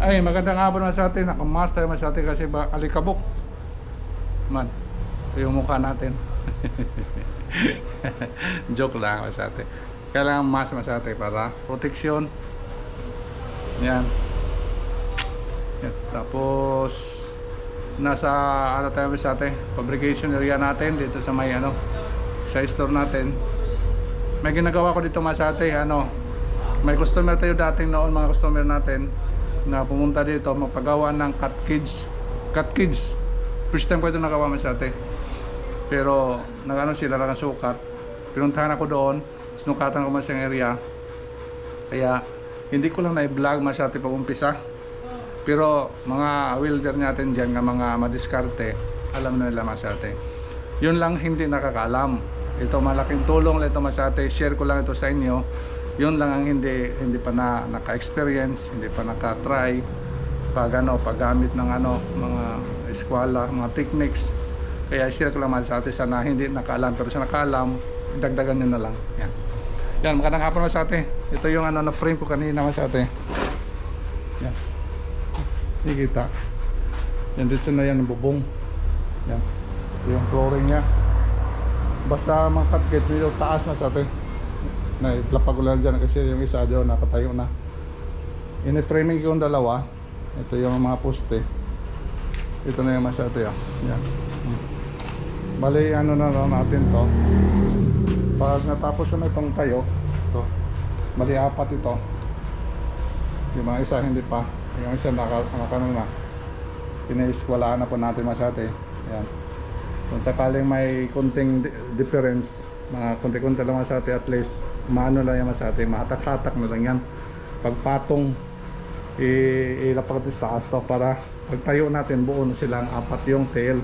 Ay, magandang hapon mga sa atin. Ako master mga sa atin kasi ba alikabok. Man, ito yung mukha natin. Joke lang mga sa atin. Kailangan mask mga sa atin para protection. Yan. Yan. Tapos, nasa ano tayo sa atin, fabrication area natin dito sa may ano, sa store natin. May ginagawa ko dito mga sa atin, ano, may customer tayo dating noon mga customer natin na pumunta dito magpagawa ng cut kids. Cut kids. First time ko ito nagawa masyate pero nagano sila lang sukat pinuntahan ako doon. Sinukatan ko masyang area. Kaya hindi ko lang na-vlog masyate pag umpisa. Pero mga welder natin dyan nga mga madiskarte alam na nila masyate yun lang hindi nakakaalam. Ito malaking tulong lang ito masyate share ko lang ito sa inyo yun lang ang hindi hindi pa na naka-experience, hindi pa naka-try pag ano, paggamit ng ano, mga eskwela, mga techniques. Kaya share ko lang sa atin sana hindi nakaalam pero sa nakaalam, dagdagan nyo na lang. Yan. Yan, magandang hapon sa atin. Ito yung ano na frame ko kanina mga sa atin. Yan. Nakikita. Yan dito na yan ang bubong. Yan. Ito yung flooring niya. Basta mga gauge, medyo taas na sa atin na itlapag ko lang dyan kasi yung isa dyan nakatayo na. Ini-framing ko yung dalawa. Ito yung mga poste. Ito na yung masate ah. Yan. Hmm. bali ano na lang natin to. Pag natapos na itong tayo to bali apat ito. Yung mga isa hindi pa. Yung isa naka, nakano na. Pinaiswalaan na po natin masate yan. Kung sakaling may konting di- difference mga konti-konti lang sa atin at least maano lang yan sa atin mahatak-hatak na lang yan. Pagpatong i- ilapag natin sa taas to para pagtayo natin buo na silang apat yung tail.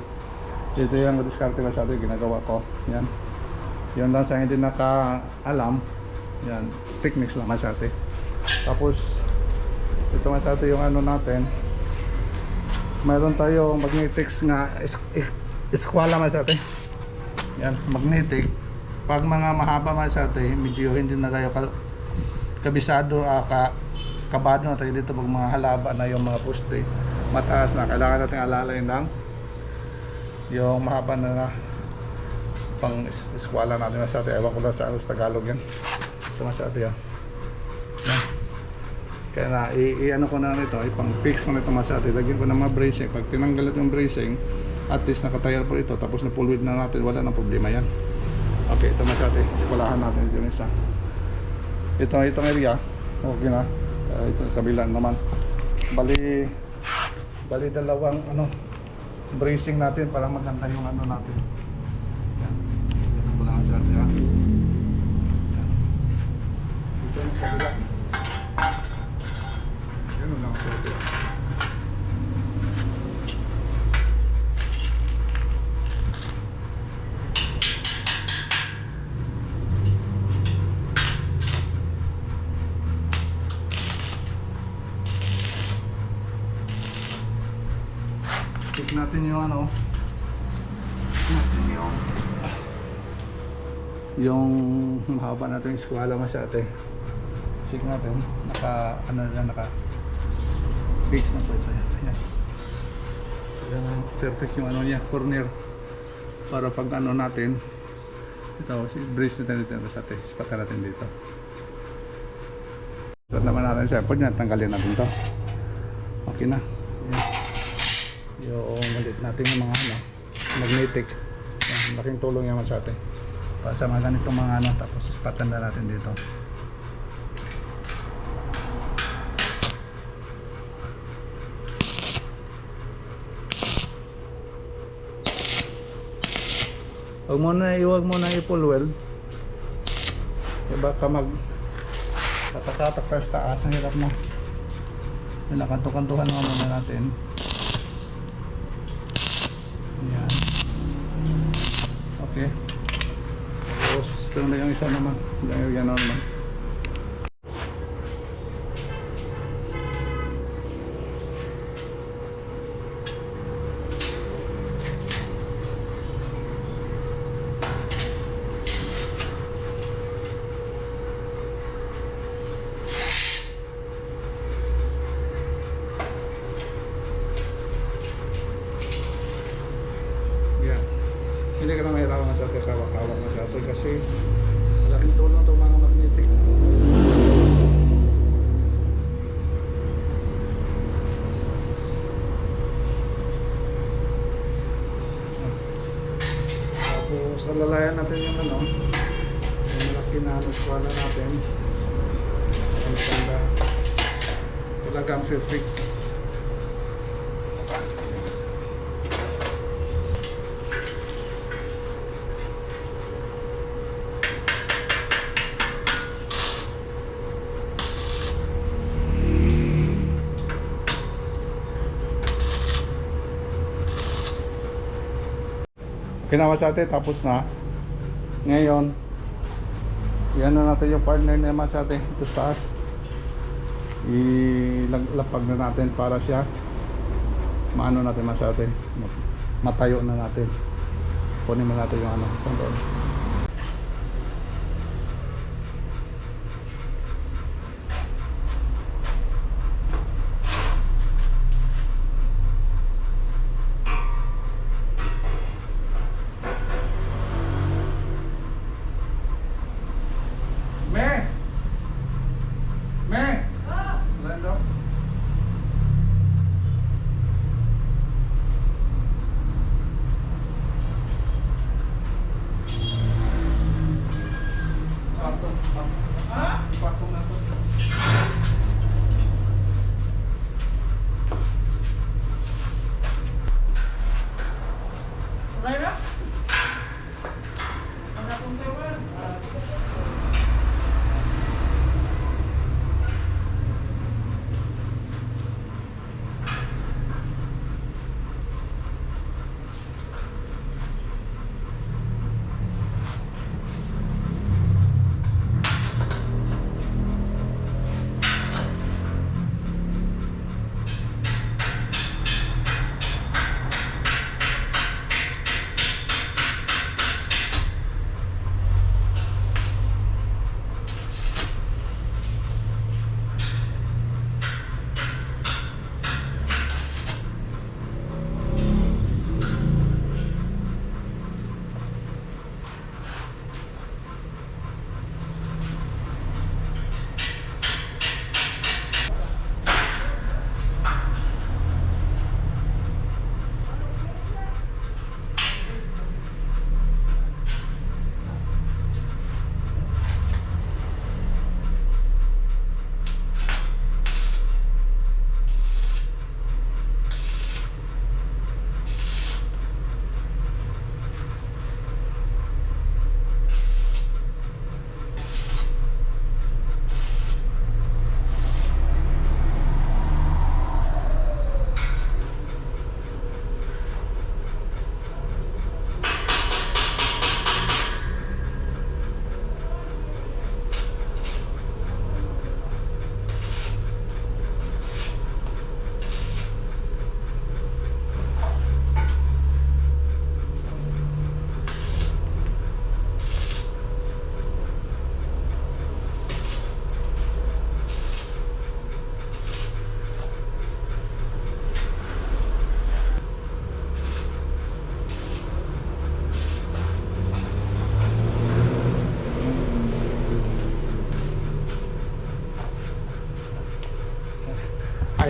Ito yung diskarte ko sa atin ginagawa ko. Yan. Yun lang sa hindi nakaalam. Yan techniques lang sa atin. Tapos ito atin yung ano natin. Mayroon tayong magnetics nga is, is, eskwala man sa atin. Yan magnetic pag mga mahaba sa atin medyo hindi na tayo ka, kabisado ah, ka, kabado na tayo dito pag mga halaba na yung mga poste mataas na kailangan natin alalay ng yung mahaba na na pang es- eskwala natin atin ewan ko lang sa ano sa Tagalog yan ito man sa atin yan yan kaya na, i, i- ano ko na nito, ipang fix ko na ito masate. Lagyan ko ng mga bracing. Pag tinanggal ito yung bracing, at least nakatayar po ito. Tapos na width na natin, wala nang problema yan. Okay, ito masate. Iskulahan natin ito yung isa. Ito, itong area, okay na. Uh, ito, kabila naman. Bali, bali dalawang ano, bracing natin para maganda yung ano natin. Yan. Yan ko lang sa atin. Yan. Ito yung sa kabila. Ganun lang. Check natin yung ano. Natin yung yung mahaba natin yung skwala masyate check natin. Naka ano na naka fix na po ito. Yan Yan, perfect yung ano niya corner. Para pag ano natin ito si brace natin dito sa atin ispatan natin dito. So naman natin siya pwede na tanggalin natin to. Okay na. Yan. Yung malit natin yung mga ano magnetic yan, laking tulong yan sa atin para sa mga ganitong mga ano tapos ispatan na natin dito Huwag mo iwag mo na i-full weld. Kaya baka mag katakatak pa sa taas. Ang hirap mo muna natin. Yan. Okay. Tapos ito na yung isa naman. Yung yan naman. masate kawak-hawak masate kasi malaking tulong itong mga magnetic. Tapos alalayan natin yung ano, yung malaki na nagkwala natin. Ang maganda. Talagang perfect. Ginawa sa atin, tapos na. Ngayon, yan na natin yung partner na masate ito sa taas. Ilapag na natin para siya maano natin masate. Matayo na natin. Kunin mo natin yung ano sa doon.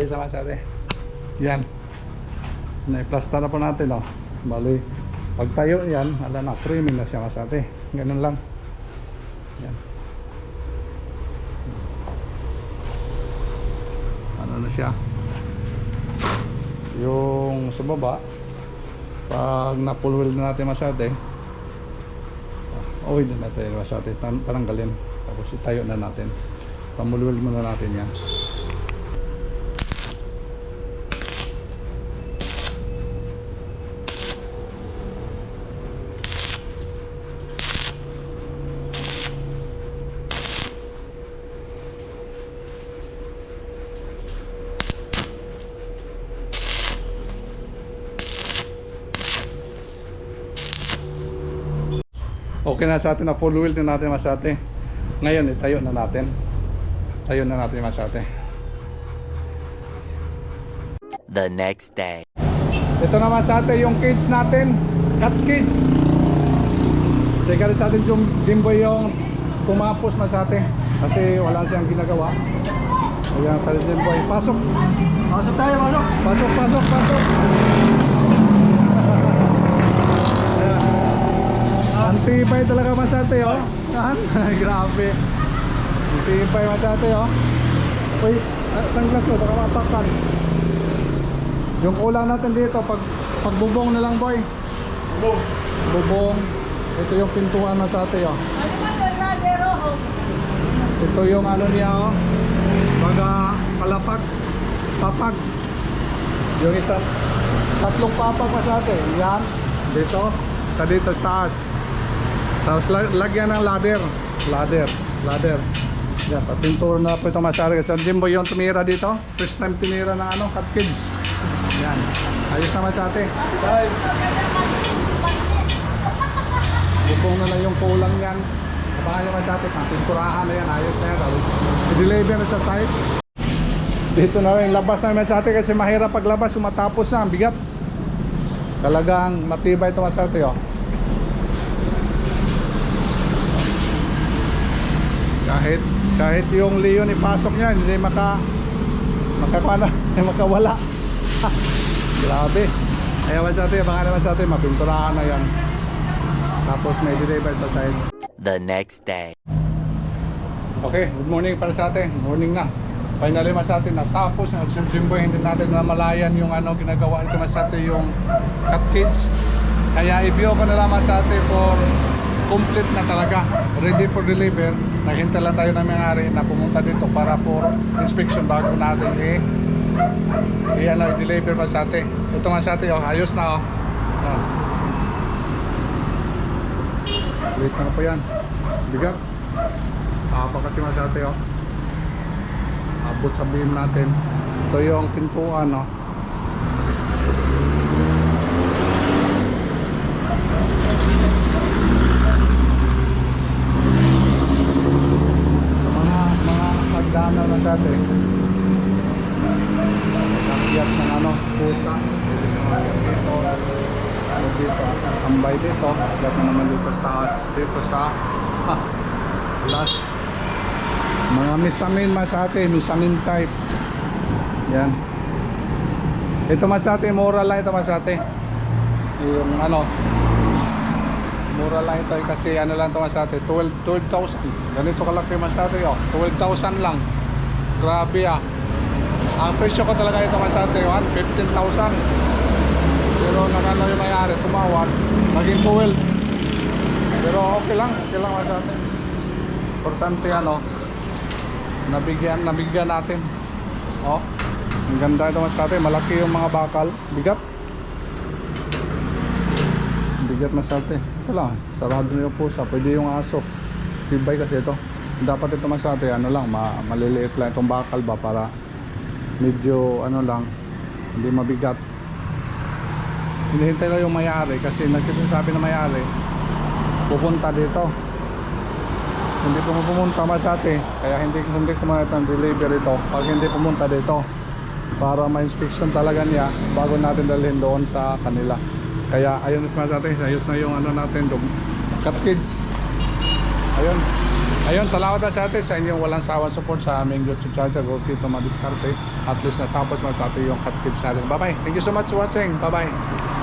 Ayos naman sa atin. Yan. Naiplasta na po natin, oh. Bali, pag tayo yan, ala na, trimming na siya masate. Ganun lang. Yan. Ano na siya? Yung sa baba, pag napulwil na natin masate, oh, din natin masate, tan- palanggalin. Tapos itayo na natin. Pamulwil muna natin yan. Okay na sa atin na full wheel din natin masate. Ngayon, itayo na natin. Tayo na natin masate. the next day. Ito naman sa atin yung cage natin. Cut cage. Sige sa atin Jum, Jimboy yung pumapos masate kasi wala siyang ginagawa. Ayan, kali Jimboy. Pasok! Pasok tayo, pasok. Pasok, pasok, pasok! Antipay talaga masate oh. Yan, grabe. Antipay masate oh. Uy, ah, sunglass mo, baka mapakan. Yung kulang natin dito, pag pagbubong na lang boy. Bum. Bubong. Ito yung pintuan masate oh. Ano ba yung ladero? Ito yung ano niya oh. Baga palapag. Papag. Yung isang tatlong papag masate. Yan. Dito. Dito sa taas. Tapos lag- lagyan ng ladder. Ladder. Ladder. Yan, papintura na po ito masari. Kasi Jimbo yung tumira dito. First time tinira ng ano, cut kids. Yan. Ayos naman sa ate. Tayo. Bubong na lang yung kulang yan. Abangan naman sa atin, pinturahan na yan, ayos na yan. I-deliver na sa site. Dito na rin, labas namin sa atin kasi mahirap paglabas, sumatapos na, ang bigat. Talagang matibay ito sa atin, oh. Kahit, kahit yung Leon ipasok niya, hindi maka, makakana, hindi makawala. Grabe. Ayaw sa atin, abangan naman sa atin, mapinturahan na yan. Tapos may deliver sa side. The next day. Okay, good morning para sa atin. Morning na. Finally mas atin natapos na Sir Jimboy hindi natin namalayan yung ano ginagawa nito mas atin yung cut kids. Kaya i-view ko na lang mas atin for complete na talaga. Ready for deliver. Naghintay lang tayo ng may-ari na pumunta dito para for inspection bago natin eh i ano, i-deliver mas atin. Ito mas atin oh, ayos na oh. oh. Wait na po yan. Bigat. Haba kasi masate oh. Abot sa beam natin. Ito yung pintuan oh. Mga mga pagdana na sa atin. Nakyat ng ano, pusa. Pwede siya makyat dito. Ano dito, standby dito. Lahat na naman dito sa taas. Dito sa ha, last mga misamin masate, misamin type. Yan. Ito masate, mura lang ito masate. Yung ano, mura lang ito kasi ano lang ito masate, 12 12,000. Ganito kalaki masate, oh. 12,000 lang. Grabe ah. Ang presyo ko talaga ito masate, 15,000. Pero nakano yung may-ari, tumawad, naging 12. Pero okay lang, okay lang masate. Importante ano, nabigyan, nabigyan natin. Oh, ang ganda ito masate, malaki yung mga bakal, bigat. Bigat masate. Ito lang, sarado na yung pusa, pwede yung aso. Tibay kasi ito. Dapat ito masate, ano lang, ma maliliit lang itong bakal ba para medyo ano lang, hindi mabigat. Hinihintay lang yung may-ari kasi nagsasabi na may-ari pupunta dito. Hindi po pumunta masate kaya hindi hindi kumalat ng delivery ito. Pag hindi pumunta dito para ma-inspection talaga niya bago natin dalhin doon sa kanila. Kaya ayun na masate ayos na yung ano natin doon cut kids. Ayun. Ayun salamat na sa atin sa inyong walang sawang support sa aming YouTube channel. Sa Gokito Madiskarte at least natapos masate yung cut kids natin. Bye bye thank you so much for watching. Bye bye